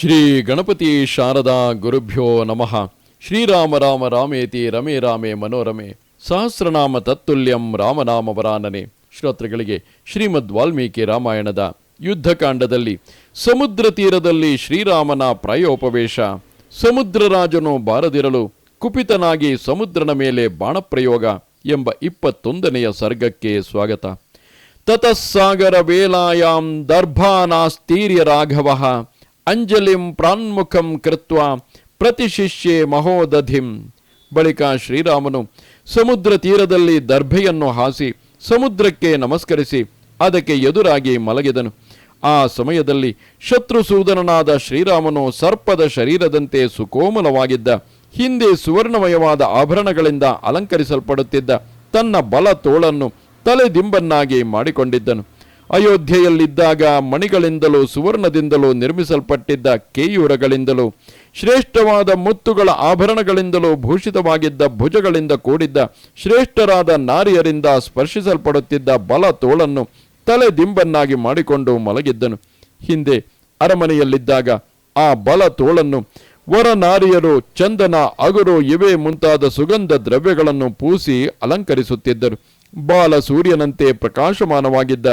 ಶ್ರೀ ಗಣಪತಿ ಶಾರದಾ ಗುರುಭ್ಯೋ ನಮಃ. ಶ್ರೀರಾಮ ರಾಮ ರಾಮೇತಿ ರಮೇ ರಾಮೇ ಮನೋರಮೆ. ಸಹಸ್ರನಾಮ ತತ್ತುಲ್ಯಂ ರಾಮನಾಮ ವರಾನನೆ. ಶ್ರೋತೃಗಳಿಗೆ ಶ್ರೀಮದ್ ವಾಲ್ಮೀಕಿ ರಾಮಾಯಣದ ಯುದ್ಧಕಾಂಡದಲ್ಲಿ ಸಮುದ್ರ ತೀರದಲ್ಲಿ ಶ್ರೀರಾಮನ ಪ್ರಾಯೋಪವೇಶ. ಸಮುದ್ರರಾಜನು ಬಾರದಿರಲು ಕುಪಿತನಾಗಿ ಸಮುದ್ರನ ಮೇಲೆ ಬಾಣಪ್ರಯೋಗ ಎಂಬ ಇಪ್ಪತ್ತೊಂದನೆಯ ಸರ್ಗಕ್ಕೆ ಸ್ವಾಗತ. ತತಸ್ಸಾಗರ ವೇಲಾಯಾಂ ದರ್ಭಾನಾಸ್ತೀರ್ಯ ರಾಘವ. ಅಂಜಲಿಂ ಪ್ರಾನ್ಮುಖಂ ಕೃತ್ವ ಪ್ರತಿಶಿಷ್ಯೆ ಮಹೋದಧಿಂ. ಬಳಿಕ ಶ್ರೀರಾಮನು ಸಮುದ್ರ ತೀರದಲ್ಲಿ ದರ್ಭೆಯನ್ನು ಹಾಸಿ ಸಮುದ್ರಕ್ಕೆ ನಮಸ್ಕರಿಸಿ ಅದಕ್ಕೆ ಎದುರಾಗಿ ಮಲಗಿದನು. ಆ ಸಮಯದಲ್ಲಿ ಶತ್ರುಸೂದನನಾದ ಶ್ರೀರಾಮನು ಸರ್ಪದ ಶರೀರದಂತೆ ಸುಕೋಮಲವಾಗಿದ್ದ, ಹಿಂದೆ ಸುವರ್ಣಮಯವಾದ ಆಭರಣಗಳಿಂದ ಅಲಂಕರಿಸಲ್ಪಡುತ್ತಿದ್ದ ತನ್ನ ಬಲ ತೋಳನ್ನು ತಲೆದಿಂಬನ್ನಾಗಿ ಮಾಡಿಕೊಂಡಿದ್ದನು. ಅಯೋಧ್ಯೆಯಲ್ಲಿದ್ದಾಗ ಮಣಿಗಳಿಂದಲೂ ಸುವರ್ಣದಿಂದಲೂ ನಿರ್ಮಿಸಲ್ಪಟ್ಟಿದ್ದ ಕೇಯೂರಗಳಿಂದಲೂ, ಶ್ರೇಷ್ಠವಾದ ಮುತ್ತುಗಳ ಆಭರಣಗಳಿಂದಲೂ ಭೂಷಿತವಾಗಿದ್ದ ಭುಜಗಳಿಂದ ಕೂಡಿದ್ದ ಶ್ರೇಷ್ಠರಾದ ನಾರಿಯರಿಂದ ಸ್ಪರ್ಶಿಸಲ್ಪಡುತ್ತಿದ್ದ ಬಲ ತೋಳನ್ನು ತಲೆ ದಿಂಬನ್ನಾಗಿ ಮಾಡಿಕೊಂಡು ಮಲಗಿದ್ದನು. ಹಿಂದೆ ಅರಮನೆಯಲ್ಲಿದ್ದಾಗ ಆ ಬಲ ತೋಳನ್ನು ವರನಾರಿಯರು ಚಂದನ ಅಗುರು ಇವೇ ಮುಂತಾದ ಸುಗಂಧ ದ್ರವ್ಯಗಳನ್ನು ಪೂಸಿ ಅಲಂಕರಿಸುತ್ತಿದ್ದರು. ಬಾಲ ಸೂರ್ಯನಂತೆ ಪ್ರಕಾಶಮಾನವಾಗಿದ್ದ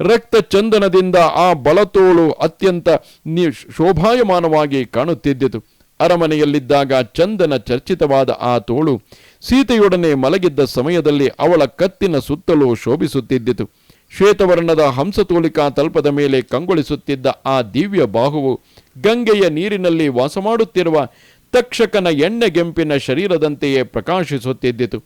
ರಕ್ತ ಚಂದನದಿಂದ ಆ ಬಲತೋಳು ಅತ್ಯಂತ ಶೋಭಾಯಮಾನವಾಗಿ ಕಾಣುತ್ತಿದ್ದಿತು ಅರಮನೆಯಲ್ಲಿದ್ದಾಗ ಚಂದನ ಚರ್ಚಿತವಾದ ಆ ತೋಳು ಸೀತೆಯೊಡನೆ ಮಲಗಿದ್ದ ಸಮಯದಲ್ಲಿ ಅವಳ ಕತ್ತಿನ ಸುತ್ತಲೂ ಶೋಭಿಸುತ್ತಿದ್ದಿತು ಶ್ವೇತವರ್ಣದ ಹಂಸತೋಲಿಕಾ ತಲ್ಪದ ಮೇಲೆ ಕಂಗೊಳಿಸುತ್ತಿದ್ದ ಆ ದಿವ್ಯ ಬಾಹುವು ಗಂಗೆಯ ನೀರಿನಲ್ಲಿ ವಾಸ ಮಾಡುತ್ತಿರುವ ತಕ್ಷಕನ ಎಣ್ಣೆಗೆಂಪಿನ ಶರೀರದಂತೆಯೇ ಪ್ರಕಾಶಿಸುತ್ತಿದ್ದಿತು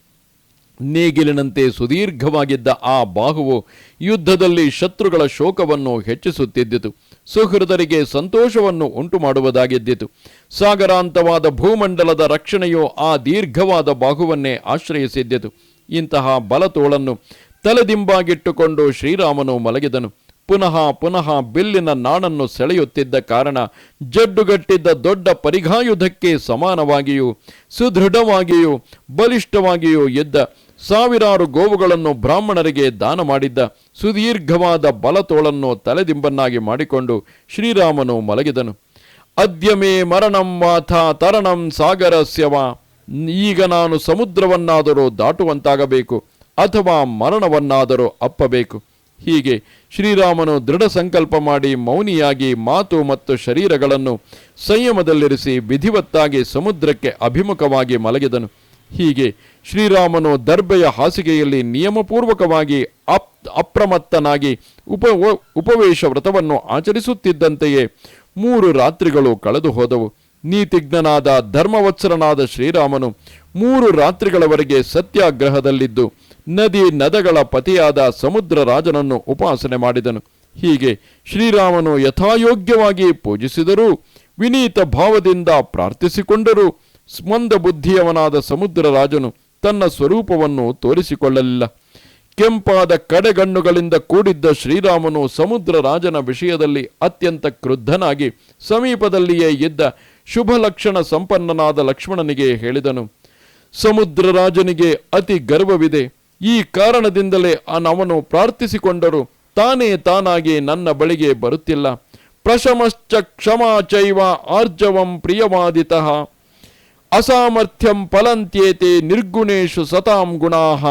ನೇಗಿಲಿನಂತೆ ಸುದೀರ್ಘವಾಗಿದ್ದ ಆ ಬಾಹುವು ಯುದ್ಧದಲ್ಲಿ ಶತ್ರುಗಳ ಶೋಕವನ್ನು ಹೆಚ್ಚಿಸುತ್ತಿದ್ದಿತು. ಸುಹೃದರಿಗೆ ಸಂತೋಷವನ್ನು ಉಂಟು ಮಾಡುವುದಾಗಿದ್ದಿತು ಸಾಗರಾಂತವಾದ ಭೂಮಂಡಲದ ರಕ್ಷಣೆಯು ಆ ದೀರ್ಘವಾದ ಬಾಹುವನ್ನೇ ಆಶ್ರಯಿಸಿದ್ದಿತು. ಇಂತಹ ಬಲತೋಳನ್ನು ತಲೆದಿಂಬಾಗಿಟ್ಟುಕೊಂಡು ಶ್ರೀರಾಮನು ಮಲಗಿದನು. ಪುನಃ ಪುನಃ ಬಿಲ್ಲಿನ ನಾಣನ್ನು ಸೆಳೆಯುತ್ತಿದ್ದ ಕಾರಣ ಜಡ್ಡುಗಟ್ಟಿದ್ದ ದೊಡ್ಡ ಪರಿಘಾಯುಧಕ್ಕೆ ಸಮಾನವಾಗಿಯೂ, ಸುದೃಢವಾಗಿಯೂ, ಬಲಿಷ್ಠವಾಗಿಯೂ ಇದ್ದ ಸಾವಿರಾರು ಗೋವುಗಳನ್ನು ಬ್ರಾಹ್ಮಣರಿಗೆ ದಾನ ಮಾಡಿದ್ದ ಸುದೀರ್ಘವಾದ ಬಲತೋಳನ್ನು ತಲೆದಿಂಬನ್ನಾಗಿ ಮಾಡಿಕೊಂಡು ಶ್ರೀರಾಮನು ಮಲಗಿದನು. ಅದ್ಯಮೇ ಮರಣಂ ವಾಥ ತರಣಂ ಸಾಗರಸ್ಯವ. ಈಗ ನಾನು ಸಮುದ್ರವನ್ನಾದರೂ ದಾಟುವಂತಾಗಬೇಕು ಅಥವಾ ಮರಣವನ್ನಾದರೂ ಅಪ್ಪಬೇಕು. ಹೀಗೆ ಶ್ರೀರಾಮನು ದೃಢ ಸಂಕಲ್ಪ ಮಾಡಿ ಮೌನಿಯಾಗಿ ಮಾತು ಮತ್ತು ಶರೀರಗಳನ್ನು ಸಂಯಮದಲ್ಲಿರಿಸಿ ವಿಧಿವತ್ತಾಗಿ ಸಮುದ್ರಕ್ಕೆ ಅಭಿಮುಖವಾಗಿ ಮಲಗಿದನು. ಹೀಗೆ ಶ್ರೀರಾಮನು ದರ್ಬೆಯ ಹಾಸಿಗೆಯಲ್ಲಿ ನಿಯಮಪೂರ್ವಕವಾಗಿ ಅಪ್ ಅಪ್ರಮತ್ತನಾಗಿ ಉಪ ಉಪವೇಶ ವ್ರತವನ್ನು ಆಚರಿಸುತ್ತಿದ್ದಂತೆಯೇ ಮೂರು ರಾತ್ರಿಗಳು ಕಳೆದು ಹೋದವು ನೀತಿಜ್ಞನಾದ ಧರ್ಮವತ್ಸರನಾದ ಶ್ರೀರಾಮನು ಮೂರು ರಾತ್ರಿಗಳವರೆಗೆ ಸತ್ಯಾಗ್ರಹದಲ್ಲಿದ್ದು ನದಿ ನದಗಳ ಪತಿಯಾದ ಸಮುದ್ರ ರಾಜನನ್ನು ಉಪಾಸನೆ ಮಾಡಿದನು. ಹೀಗೆ ಶ್ರೀರಾಮನು ಯಥಾಯೋಗ್ಯವಾಗಿ ಪೂಜಿಸಿದರೂ ವಿನೀತ ಭಾವದಿಂದ ಪ್ರಾರ್ಥಿಸಿಕೊಂಡರೂ ಸ್ಮಂದ ಬುದ್ಧಿಯವನಾದ ಸಮುದ್ರ ರಾಜನು ತನ್ನ ಸ್ವರೂಪವನ್ನು ತೋರಿಸಿಕೊಳ್ಳಲಿಲ್ಲ. ಕೆಂಪಾದ ಕಡೆಗಣ್ಣುಗಳಿಂದ ಕೂಡಿದ್ದ ಶ್ರೀರಾಮನು ಸಮುದ್ರ ರಾಜನ ವಿಷಯದಲ್ಲಿ ಅತ್ಯಂತ ಕ್ರುದ್ಧನಾಗಿ ಸಮೀಪದಲ್ಲಿಯೇ ಇದ್ದ ಶುಭ ಲಕ್ಷಣ ಸಂಪನ್ನನಾದ ಲಕ್ಷ್ಮಣನಿಗೆ ಹೇಳಿದನು, ಸಮುದ್ರ ರಾಜನಿಗೆ ಅತಿ ಗರ್ವವಿದೆ. ಈ ಕಾರಣದಿಂದಲೇ ಅವನು ಪ್ರಾರ್ಥಿಸಿಕೊಂಡರು, ತಾನೇ ತಾನಾಗಿ ನನ್ನ ಬಳಿಗೆ ಬರುತ್ತಿಲ್ಲ. ಪ್ರಶಮಶ್ಚ ಕ್ಷಮಾ ಚೈವ ಆರ್ಜವಂ ಪ್ರಿಯವಾದಿತಃ. ಅಸಾಮರ್ಥ್ಯಂ ಫಲಂತ್ಯೇತೆ ನಿರ್ಗುಣೇಶು ಸತಾಂ ಗುಣಾಹ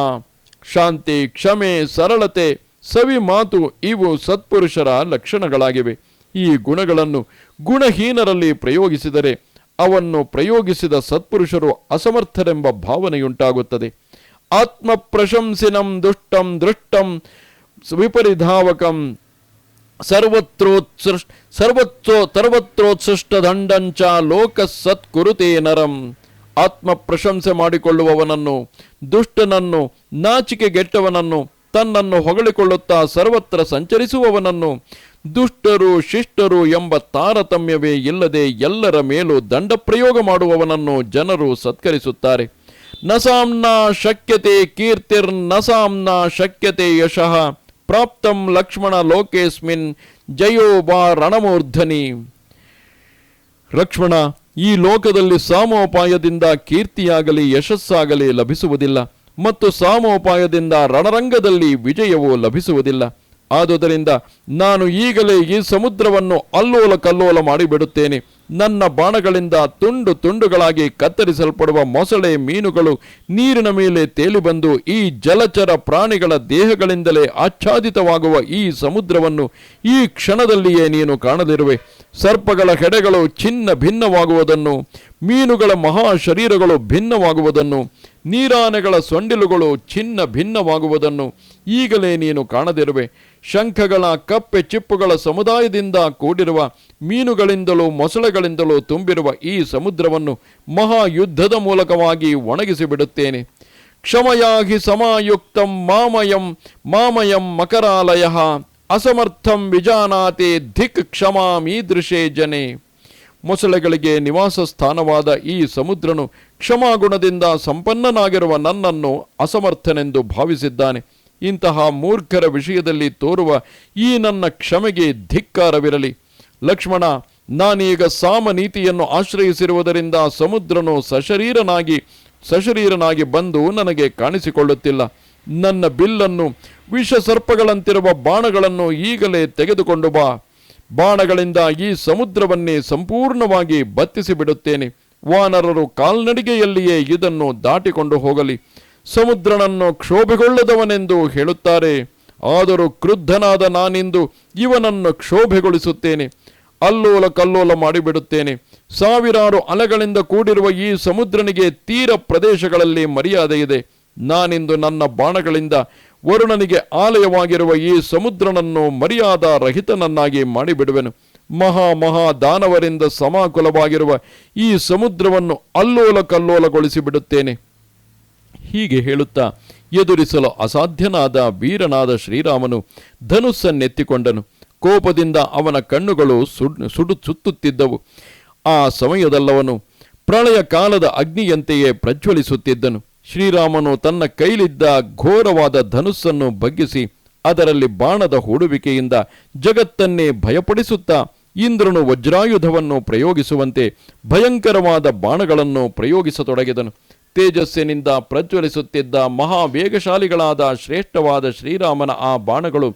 ಶಾಂತಿ, ಕ್ಷಮೆ, ಸರಳತೆ ಸವಿ ಮಾತು ಇವು ಸತ್ಪುರುಷರ ಲಕ್ಷಣಗಳಾಗಿವೆ. ಈ ಗುಣಗಳನ್ನು ಗುಣಹೀನರಲ್ಲಿ ಪ್ರಯೋಗಿಸಿದರೆ ಅವನ್ನು ಪ್ರಯೋಗಿಸಿದ ಸತ್ಪುರುಷರು ಅಸಮರ್ಥರೆಂಬ ಭಾವನೆಯುಂಟಾಗುತ್ತದೆ. ಆತ್ಮ ಪ್ರಶಂಸಿನಂ ದುಷ್ಟಂ ದೃಷ್ಟಂ ವಿಪರಿಧಾವಕಂ ಸರ್ವತ್ರೋತ್ಸೃ ಸರ್ವತ್ರೋ ಸರ್ವತ್ರೋತ್ಸೃಷ್ಟ ದಂಡಂಚ ಲೋಕ ಸತ್ಕುರುತೆ ನರಂ. ಆತ್ಮ ಪ್ರಶಂಸೆ ಮಾಡಿಕೊಳ್ಳುವವನನ್ನು, ದುಷ್ಟನನ್ನು, ನಾಚಿಕೆಗೆಟ್ಟವನನ್ನು, ತನ್ನನ್ನು ಹೊಗಳಿಕೊಳ್ಳುತ್ತಾ ಸರ್ವತ್ರ ಸಂಚರಿಸುವವನನ್ನು ದುಷ್ಟರು, ಶಿಷ್ಟರು ಎಂಬ ತಾರತಮ್ಯವೇ ಇಲ್ಲದೆ ಎಲ್ಲರ ಮೇಲೂ ದಂಡ ಪ್ರಯೋಗ ಮಾಡುವವನನ್ನು ಜನರು ಸತ್ಕರಿಸುತ್ತಾರೆ. ನಸಾಂನ ಶಕ್ಯತೆ ಕೀರ್ತಿರ್ ನಸಾಂನ ಶಕ್ಯತೆ ಯಶಃ. ಪ್ರಾಪ್ತಂ ಲಕ್ಷ್ಮಣ ಲೋಕೇಸ್ಮಿನ್ ಜಯೋ ಬಾ ರಣಮೂರ್ಧನಿ. ಲಕ್ಷ್ಮಣ, ಈ ಲೋಕದಲ್ಲಿ ಸಾಮೋಪಾಯದಿಂದ ಕೀರ್ತಿಯಾಗಲಿ ಯಶಸ್ಸಾಗಲಿ ಲಭಿಸುವುದಿಲ್ಲ ಮತ್ತು ಸಾಮೋಪಾಯದಿಂದ ರಣರಂಗದಲ್ಲಿ ವಿಜಯವು ಲಭಿಸುವುದಿಲ್ಲ. ಆದುದರಿಂದ ನಾನು ಈಗಲೇ ಈ ಸಮುದ್ರವನ್ನು ಅಲ್ಲೋಲ ಕಲ್ಲೋಲ ಮಾಡಿಬಿಡುತ್ತೇನೆ ನನ್ನ ಬಾಣಗಳಿಂದ ತುಂಡು ತುಂಡುಗಳಾಗಿ ಕತ್ತರಿಸಲ್ಪಡುವ ಮೊಸಳೆ ಮೀನುಗಳು ನೀರಿನ ಮೇಲೆ ತೇಲಿಬಂದು ಈ ಜಲಚರ ಪ್ರಾಣಿಗಳ ದೇಹಗಳಿಂದಲೇ ಆಚ್ಛಾದಿತವಾಗುವ ಈ ಸಮುದ್ರವನ್ನು ಈ ಕ್ಷಣದಲ್ಲಿಯೇ ನೀನು ಕಾಣದಿರುವೆ. ಸರ್ಪಗಳ ಹೆಡೆಗಳು ಚಿನ್ನ ಭಿನ್ನವಾಗುವುದನ್ನು, ಮೀನುಗಳ ಮಹಾ ಶರೀರಗಳು ಭಿನ್ನವಾಗುವುದನ್ನು, ನೀರಾನೆಗಳ ಸೊಂಡಿಲುಗಳು ಚಿನ್ನ ಭಿನ್ನವಾಗುವುದನ್ನು ಈಗಲೇ ನೀನು ಕಾಣದಿರುವೆ. ಶಂಖಗಳ ಕಪ್ಪೆ ಚಿಪ್ಪುಗಳ ಸಮುದಾಯದಿಂದ ಕೂಡಿರುವ ಮೀನುಗಳಿಂದಲೂ ಮೊಸಳೆಗಳಿಂದಲೂ ತುಂಬಿರುವ ಈ ಸಮುದ್ರವನ್ನು ಮಹಾಯುದ್ಧದ ಮೂಲಕವಾಗಿ ಒಣಗಿಸಿಬಿಡುತ್ತೇನೆ. ಕ್ಷಮಯಾಹಿ ಸಮಾಯುಕ್ತಂ ಮಾಮಯಂ ಮಾಮಯಂ ಮಕರಾಲಯ, ಅಸಮರ್ಥಂ ವಿಜಾನಾತೆ ಧಿಕ್ ಕ್ಷಮಾಮೀದೃಶೇ ಜನೆ. ಮೊಸಳೆಗಳಿಗೆ ನಿವಾಸ ಸ್ಥಾನವಾದ ಈ ಸಮುದ್ರನು ಕ್ಷಮಾಗುಣದಿಂದ ಸಂಪನ್ನನಾಗಿರುವ ನನ್ನನ್ನು ಅಸಮರ್ಥನೆಂದು ಭಾವಿಸಿದ್ದಾನೆ. ಇಂತಹ ಮೂರ್ಖರ ವಿಷಯದಲ್ಲಿ ತೋರುವ ಈ ನನ್ನ ಕ್ಷಮೆಗೆ ಧಿಕ್ಕಾರವಿರಲಿ. ಲಕ್ಷ್ಮಣ, ನಾನೀಗ ಸಾಮನೀತಿಯನ್ನು ಆಶ್ರಯಿಸಿರುವುದರಿಂದ ಸಮುದ್ರನು ಸಶರೀರನಾಗಿ ಸಶರೀರನಾಗಿ ಬಂದು ನನಗೆ ಕಾಣಿಸಿಕೊಳ್ಳುತ್ತಿಲ್ಲ. ನನ್ನ ಬಿಲ್ಲನ್ನು ವಿಷ ಸರ್ಪಗಳಂತಿರುವ ಬಾಣಗಳನ್ನು ಈಗಲೇ ತೆಗೆದುಕೊಂಡು ಬಾ. ಬಾಣಗಳಿಂದ ಈ ಸಮುದ್ರವನ್ನೇ ಸಂಪೂರ್ಣವಾಗಿ ಬತ್ತಿಸಿ ಬಿಡುತ್ತೇನೆ ವಾನರರು ಕಾಲ್ನಡಿಗೆಯಲ್ಲಿಯೇ ಇದನ್ನು ದಾಟಿಕೊಂಡು ಹೋಗಲಿ. ಸಮುದ್ರನನ್ನು ಕ್ಷೋಭೆಗೊಳ್ಳದವನೆಂದು ಹೇಳುತ್ತಾರೆ. ಆದರೂ ಕ್ರುದ್ಧನಾದ ನಾನಿಂದು ಇವನನ್ನು ಕ್ಷೋಭೆಗೊಳಿಸುತ್ತೇನೆ. ಅಲ್ಲೋಲ ಕಲ್ಲೋಲ ಮಾಡಿಬಿಡುತ್ತೇನೆ. ಸಾವಿರಾರು ಅಲೆಗಳಿಂದ ಕೂಡಿರುವ ಈ ಸಮುದ್ರನಿಗೆ ತೀರ ಪ್ರದೇಶಗಳಲ್ಲಿ ಮರ್ಯಾದೆ ಇದೆ ನಾನಿಂದು ನನ್ನ ಬಾಣಗಳಿಂದ ವರುಣನಿಗೆ ಆಲಯವಾಗಿರುವ ಈ ಸಮುದ್ರನನ್ನು ಮರ್ಯಾದ ರಹಿತನನ್ನಾಗಿ ಮಾಡಿಬಿಡುವೆನು. ಮಹಾ ಮಹಾ ದಾನವರಿಂದ ಸಮಾಕುಲವಾಗಿರುವ ಈ ಸಮುದ್ರವನ್ನು ಅಲ್ಲೋಲ ಕಲ್ಲೋಲಗೊಳಿಸಿ ಬಿಡುತ್ತೇನೆ ಹೀಗೆ ಹೇಳುತ್ತಾ, ಎದುರಿಸಲು ಅಸಾಧ್ಯನಾದ ವೀರನಾದ ಶ್ರೀರಾಮನು ಧನುಸ್ಸನ್ನೆತ್ತಿಕೊಂಡನು. ಕೋಪದಿಂದ ಅವನ ಕಣ್ಣುಗಳು ಸುಡ್ ಸುತ್ತುತ್ತಿದ್ದವು. ಆ ಸಮಯದಲ್ಲವನು ಪ್ರಳಯ ಕಾಲದ ಅಗ್ನಿಯಂತೆಯೇ ಪ್ರಜ್ವಲಿಸುತ್ತಿದ್ದನು. ಶ್ರೀರಾಮನು ತನ್ನ ಕೈಲಿದ್ದ ಘೋರವಾದ ಧನುಸ್ಸನ್ನು ಬಗ್ಗಿಸಿ ಅದರಲ್ಲಿ ಬಾಣದ ಹೂಡುವಿಕೆಯಿಂದ ಜಗತ್ತನ್ನೇ ಭಯಪಡಿಸುತ್ತಾ, ಇಂದ್ರನು ವಜ್ರಾಯುಧವನ್ನು ಪ್ರಯೋಗಿಸುವಂತೆ ಭಯಂಕರವಾದ ಬಾಣಗಳನ್ನು ಪ್ರಯೋಗಿಸತೊಡಗಿದನು. ತೇಜಸ್ಸಿನಿಂದ ಪ್ರಜ್ವಲಿಸುತ್ತಿದ್ದ ಮಹಾವೇಗಶಾಲಿಗಳಾದ ಶ್ರೇಷ್ಠವಾದ ಶ್ರೀರಾಮನ ಆ ಬಾಣಗಳು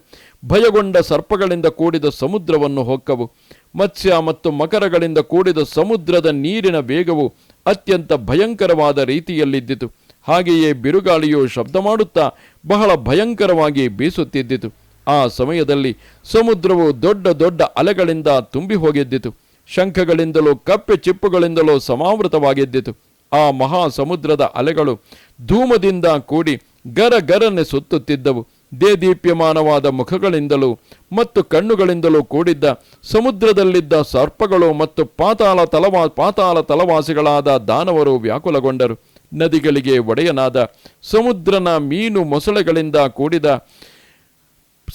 ಭಯಗೊಂಡ ಸರ್ಪಗಳಿಂದ ಕೂಡಿದ ಸಮುದ್ರವನ್ನು ಹೊಕ್ಕವು. ಮತ್ಸ್ಯ ಮತ್ತು ಮಕರಗಳಿಂದ ಕೂಡಿದ ಸಮುದ್ರದ ನೀರಿನ ವೇಗವು ಅತ್ಯಂತ ಭಯಂಕರವಾದ ರೀತಿಯಲ್ಲಿದ್ದಿತು. ಹಾಗೆಯೇ ಬಿರುಗಾಳಿಯು ಶಬ್ದ ಮಾಡುತ್ತಾ ಬಹಳ ಭಯಂಕರವಾಗಿ ಬೀಸುತ್ತಿದ್ದಿತು. ಆ ಸಮಯದಲ್ಲಿ ಸಮುದ್ರವು ದೊಡ್ಡ ದೊಡ್ಡ ಅಲೆಗಳಿಂದ ತುಂಬಿ ಹೋಗಿದ್ದಿತು ಶಂಖಗಳಿಂದಲೂ ಕಪ್ಪೆ ಚಿಪ್ಪುಗಳಿಂದಲೂ ಸಮಾವೃತವಾಗಿದ್ದಿತು. ಆ ಮಹಾ ಸಮುದ್ರದ ಅಲೆಗಳು ಧೂಮದಿಂದ ಕೂಡಿ ಗರಗರನೆ ಸುತ್ತುತ್ತಿದ್ದವು. ದೇದೀಪ್ಯಮಾನವಾದ ಮುಖಗಳಿಂದಲೂ ಮತ್ತು ಕಣ್ಣುಗಳಿಂದಲೂ ಕೂಡಿದ್ದ ಸಮುದ್ರದಲ್ಲಿದ್ದ ಸರ್ಪಗಳು ಮತ್ತು ಪಾತಾಳ ತಲವಾ, ಪಾತಾಳ ತಲವಾಸಿಗಳಾದ ದಾನವರು ವ್ಯಾಕುಲಗೊಂಡರು. ನದಿಗಳಿಗೆ ಒಡೆಯನಾದ ಸಮುದ್ರನ ಮೀನು ಮೊಸಳೆಗಳಿಂದ ಕೂಡಿದ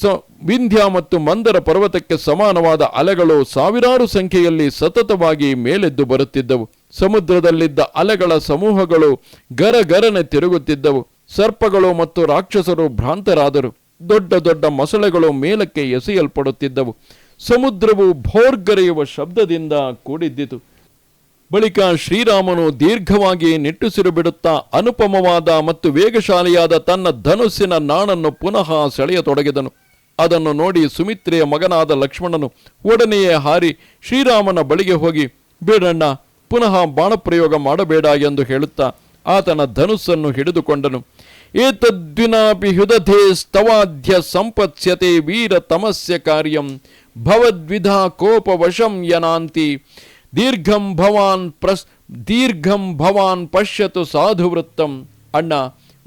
ಸ, ವಿಂಧ್ಯ ಮತ್ತು ಮಂದರ ಪರ್ವತಕ್ಕೆ ಸಮಾನವಾದ ಅಲೆಗಳು ಸಾವಿರಾರು ಸಂಖ್ಯೆಯಲ್ಲಿ ಸತತವಾಗಿ ಮೇಲೆದ್ದು ಬರುತ್ತಿದ್ದವು. ಸಮುದ್ರದಲ್ಲಿದ್ದ ಅಲೆಗಳ ಸಮೂಹಗಳು ಗರಗರನೆ ತಿರುಗುತ್ತಿದ್ದವು. ಸರ್ಪಗಳು ಮತ್ತು ರಾಕ್ಷಸರು ಭ್ರಾಂತರಾದರು. ದೊಡ್ಡ ದೊಡ್ಡ ಮೊಸಳೆಗಳು ಮೇಲಕ್ಕೆ ಎಸೆಯಲ್ಪಡುತ್ತಿದ್ದವು. ಸಮುದ್ರವು ಭೋರ್ಗರೆಯುವ ಶಬ್ದದಿಂದ ಕೂಡಿದ್ದಿತು. ಬಳಿಕ ಶ್ರೀರಾಮನು ದೀರ್ಘವಾಗಿ ನಿಟ್ಟುಸಿರು ಬಿಡುತ್ತಾ ಅನುಪಮವಾದ ಮತ್ತು ವೇಗಶಾಲಿಯಾದ ತನ್ನ ಧನುಸ್ಸಿನ ನಾಣನ್ನು ಪುನಃ ಸೆಳೆಯತೊಡಗಿದನು. ಅದನ್ನು ನೋಡಿ ಸುಮಿತ್ರೆಯ ಮಗನಾದ ಲಕ್ಷ್ಮಣನು ಒಡನೆಯೇ ಹಾರಿ ಶ್ರೀರಾಮನ ಬಳಿಗೆ ಹೋಗಿ, ಬೇಡಣ್ಣ ಪುನಃ ಬಾಣಪ್ರಯೋಗ ಮಾಡಬೇಡ ಎಂದು ಹೇಳುತ್ತಾ ಆತನ ಧನುಸ್ಸನ್ನು ಹಿಡಿದುಕೊಂಡನು. ಏತದ್ವಿನಾಪಿ ಹೃದಧೇ ಸ್ತವಾಧ್ಯ ಸಂಪತ್ಸ್ಯತೆ ವೀರ ತಮಸ್ಯ ಕಾರ್ಯಂ ಭವದ್ವಿಧಾ ಕೋಪವಶಂ ಯನಾಂತಿ. ದೀರ್ಘಂ ಭವಾನ್ ಪ್ರಸ್, ದೀರ್ಘಂ ಭವಾನ್ ಪಶ್ಯತು ಸಾಧುವೃತ್ತಂ. ಅಣ್ಣ,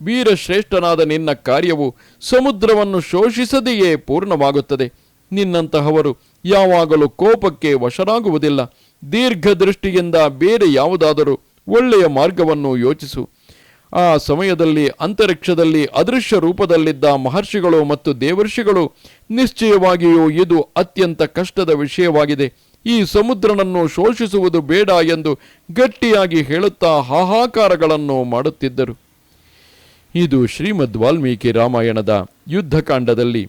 ವೀರಶ್ರೇಷ್ಠನಾದ ನಿನ್ನ ಕಾರ್ಯವು ಸಮುದ್ರವನ್ನು ಶೋಷಿಸದೆಯೇ ಪೂರ್ಣವಾಗುತ್ತದೆ. ನಿನ್ನಂತಹವರು ಯಾವಾಗಲೂ ಕೋಪಕ್ಕೆ ವಶರಾಗುವುದಿಲ್ಲ. ದೀರ್ಘ ದೃಷ್ಟಿಯಿಂದ ಬೇರೆ ಯಾವುದಾದರೂ ಒಳ್ಳೆಯ ಮಾರ್ಗವನ್ನು ಯೋಚಿಸು. ಆ ಸಮಯದಲ್ಲಿ, ಅಂತರಿಕ್ಷದಲ್ಲಿ ಅದೃಶ್ಯ ರೂಪದಲ್ಲಿದ್ದ ಮಹರ್ಷಿಗಳು ಮತ್ತು ದೇವರ್ಷಿಗಳು ನಿಶ್ಚಯವಾಗಿಯೂ ಇದು ಅತ್ಯಂತ ಕಷ್ಟದ ವಿಷಯವಾಗಿದೆ. ಈ ಸಮುದ್ರನನ್ನು ಶೋಷಿಸುವುದು ಬೇಡ ಎಂದು ಗಟ್ಟಿಯಾಗಿ ಹೇಳುತ್ತಾ ಹಾಹಾಕಾರಗಳನ್ನು ಮಾಡುತ್ತಿದ್ದರು. ಇದು ಶ್ರೀಮದ್ ವಾಲ್ಮೀಕಿ ರಾಮಾಯಣದ ಯುದ್ಧಕಾಂಡದಲ್ಲಿ